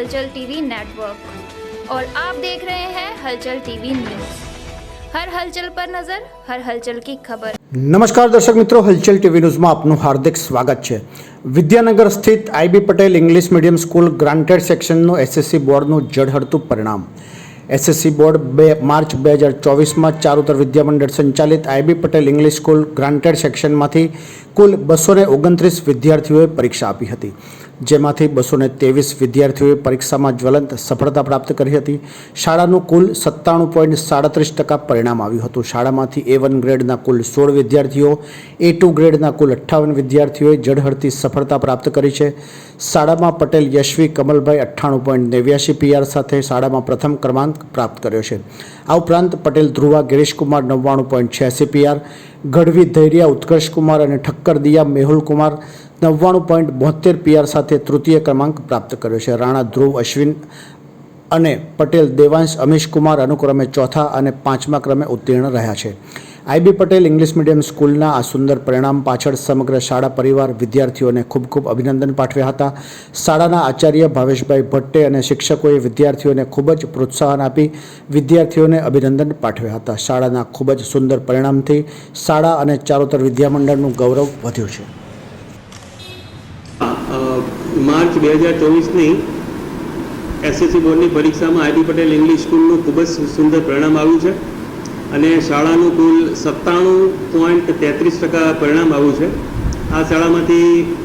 हलचल TV network और आप देख रहे हैं हलचल टीवी न्यूज हर हलचल पर नजर हर हलचल की खबर નમસ્કાર દર્શક મિત્રો હલચલ ટીવી ન્યૂઝમાં આપનું હાર્દિક સ્વાગત છે વિદ્યાનગર સ્થિત IB Patel English medium school granted સેક્શનનું SSC બોર્ડનું જડહડતું પરિણામ એસએસસી બોર્ડ બે માર્ચ બે હજાર ચોવીસમાં ચારુતર વિદ્યામંડળ સંચાલિત IB Patel English school granted સેક્શનમાંથી કુલ બસો ઓગણત્રીસ વિદ્યાર્થીઓએ પરીક્ષા આપી હતી જેમાંથી બસો ત્રેવીસ વિદ્યાર્થીઓએ પરીક્ષામાં જ્વલંત સફળતા પ્રાપ્ત કરી હતી. શાળાનું કુલ સત્તાણું પોઈન્ટ સાડત્રીસ ટકા પરિણામ આવ્યું હતું. શાળામાંથી એ વન ગ્રેડના કુલ સોળ વિદ્યાર્થીઓ એ ટુ ગ્રેડના કુલ અઠ્ઠાવન વિદ્યાર્થીઓએ જડહડતી સફળતા પ્રાપ્ત કરી છે. શાળામાં પટેલ યશવી કમલભાઈ અઠ્ઠાણું પોઈન્ટ નેવ્યાસી પીઆર સાથે શાળામાં પ્રથમ ક્રમાંક પ્રાપ્ત કર્યો છે. આ ઉપરાંત પટેલ ધ્રુવા, ગિરીશકુમાર નવ્વાણું પોઈન્ટ છ્યાસી પીઆર ગઢવી ધૈર્યા, ઉત્કર્ષકુમાર અને ઠક્કર દિયા, મેહુલકુમાર નવ્વાણું પોઈન્ટ બોતેર પીઆર સાથે તૃતીય ક્રમાંક પ્રાપ્ત કર્યો છે. રાણા ધ્રુવ અશ્વિન અને પટેલ દેવાંશ અમીશકુમાર અનુક્રમે ચોથા અને પાંચમા ક્રમે ઉત્તીર્ણ રહ્યા છે. આઈબી પટેલ ઇંગ્લિશ મીડિયમ સ્કૂલના આ સુંદર પરિણામ પાછળ સમગ્ર શાળા પરિવાર, વિદ્યાર્થીઓને ખૂબ ખૂબ અભિનંદન પાઠવ્યા હતા. શાળાના આચાર્ય ભાવેશભાઈ ભટ્ટે અને શિક્ષકોએ વિદ્યાર્થીઓને ખૂબ જ પ્રોત્સાહન આપી વિદ્યાર્થીઓને અભિનંદન પાઠવ્યા હતા. શાળાના ખૂબ જ સુંદર પરિણામથી શાળા અને ચારોતર વિદ્યામંડળનું ગૌરવ વધ્યું છે. માર્ચ બે હજાર ચોવીસની એસએસસી બોર્ડની પરીક્ષામાં આઈડી પટેલ ઇંગ્લિશ સ્કૂલનું ખૂબ જ સુંદર પરિણામ આવ્યું છે. અને શાળાનું કુલ સત્તાણું પોઈન્ટ તેત્રીસ ટકા પરિણામ આવ્યું છે. આ શાળામાંથી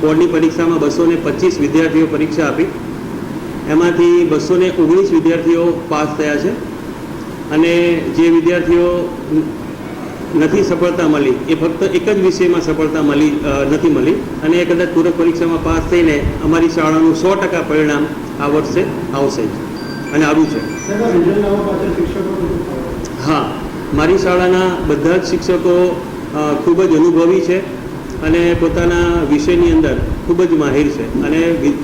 બોર્ડની પરીક્ષામાં બસો ને પચીસ વિદ્યાર્થીઓ પરીક્ષા આપી. એમાંથી બસો ઓગણીસ વિદ્યાર્થીઓ પાસ થયા છે. અને જે વિદ્યાર્થીઓ નથી સફળતા મળી. એ ફક્ત એક જ વિષયમાં સફળતા મળી નથી મળી. અને એ કદાચ પૂરક પરીક્ષામાં પાસ થઈને અમારી શાળાનું સો ટકા પરિણામ આ વર્ષે આવશે અને આવ્યું છે. હા. મારી શાળાના બધા જ શિક્ષકો ખૂબ જ અનુભવી છે અને પોતાના વિષયની અંદર ખૂબ જ માહિર છે. અને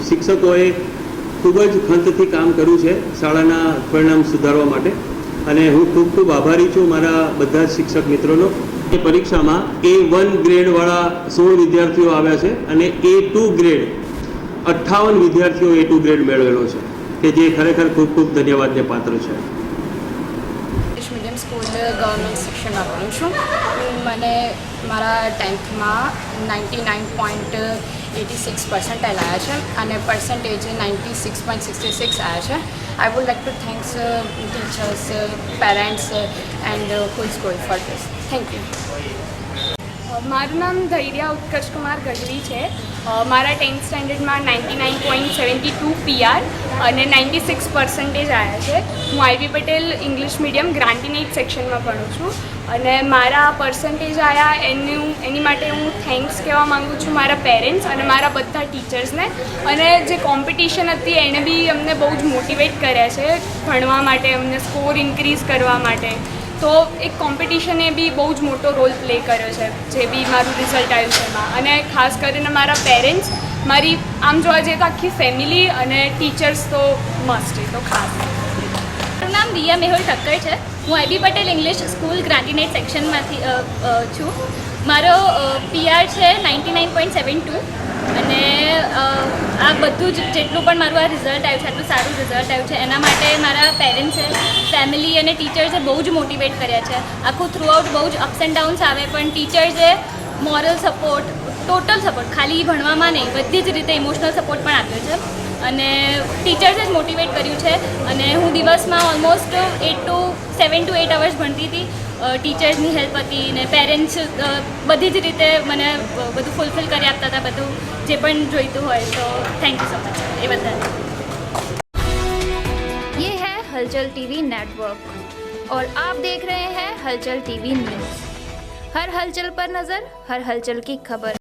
શિક્ષકોએ ખૂબ જ ખંતથી કામ કર્યું છે શાળાના પરિણામ સુધારવા માટે. અને હું ખૂબ ખૂબ આભારી છું મારા બધા જ શિક્ષક મિત્રોનો એ પરીક્ષામાં એ વન ગ્રેડવાળા સોળ વિદ્યાર્થીઓ આવ્યા છે અને એ ટુ ગ્રેડ અઠ્ઠાવન વિદ્યાર્થીઓ એ ટુ ગ્રેડ મેળવેલો છે કે જે ખરેખર ખૂબ ખૂબ ધન્યવાદને પાત્ર છે. મીડિયમ સ્કૂલ ગવર્મેન્ટ શિક્ષણ આપું છું. મને મારા ટેન્થમાં ninety nine point eighty six percentile આવ્યા છે અને percentage ninety six point sixty six આવ્યા છે. I would like to thanks teachers parents and full school for this thank you મારું નામ ધૈર્યા ઉત્કર્ષ કુમાર ગઢવી છે. મારા tenth સ્ટેન્ડર્ડમાં ninety nine point seventy two PR અને નાઇન્ટી સિક્સ પર્સન્ટેજ આવ્યા છે. હું IV Patel English medium granted સેક્શનમાં ભણું છું. અને મારા પર્સન્ટેજ આવ્યા એનું, એની માટે હું થેન્ક્સ કહેવા માગું છું મારા પેરેન્ટ્સ અને મારા બધા ટીચર્સને અને જે કોમ્પિટિશન હતી એણે બી અમને બહુ જ મોટિવેટ કર્યા છે ભણવા માટે, અમને સ્કોર ઇન્ક્રીઝ કરવા માટે. તો એક કોમ્પિટિશને બી બહુ જ મોટો રોલ પ્લે કર્યો છે, જે બી મારું રિઝલ્ટ આવ્યું છે એમાં. અને ખાસ કરીને મારા પેરેન્ટ્સ મારી આમ જોવા જઈએ તો આખી ફેમિલી અને ટીચર્સ તો મસ્ટ તો ખાસ. મારું નામ દિયા મેહુલ ઠક્કર છે. હું IB Patel English school granted સેક્શનમાંથી છું. મારો પીઆર છે ninety nine point seven two અને આ બધું જ જેટલું પણ મારું આ રિઝલ્ટ આવ્યું છે, આટલું સારું રિઝલ્ટ આવ્યું છે, એના માટે મારા પેરેન્ટ્સે ફેમિલી અને ટીચર્સે બહુ જ મોટિવેટ કર્યા છે. આખું થ્રુઆઉટ બહુ જ અપ્સ એન્ડ ડાઉન્સ આવે, પણ ટીચર્સે મોરલ સપોર્ટ ટોટલ સપોર્ટ ખાલી ભણવામાં નહીં બધી જ રીતે ઇમોશનલ સપોર્ટ પણ આપ્યો છે અને ટીચર્સે જ મોટિવેટ કર્યું છે અને હું દિવસમાં almost eight to seven to eight hours ભણતી હતી ટીચર્સની હેલ્પ હતી ને પેરેન્ટ્સ બધી જ રીતે મને અ, બધું ફૂલફિલ કરી આપતા હતા બધું જે પણ જોઈતું હોય તો થેન્ક યુ સો મચ એ બધા ये है हलचल टीवी नेटवर्क और आप देख रहे हैं हलचल टीवी न्यूज हर हलचल पर नजर हर हलचल की खबर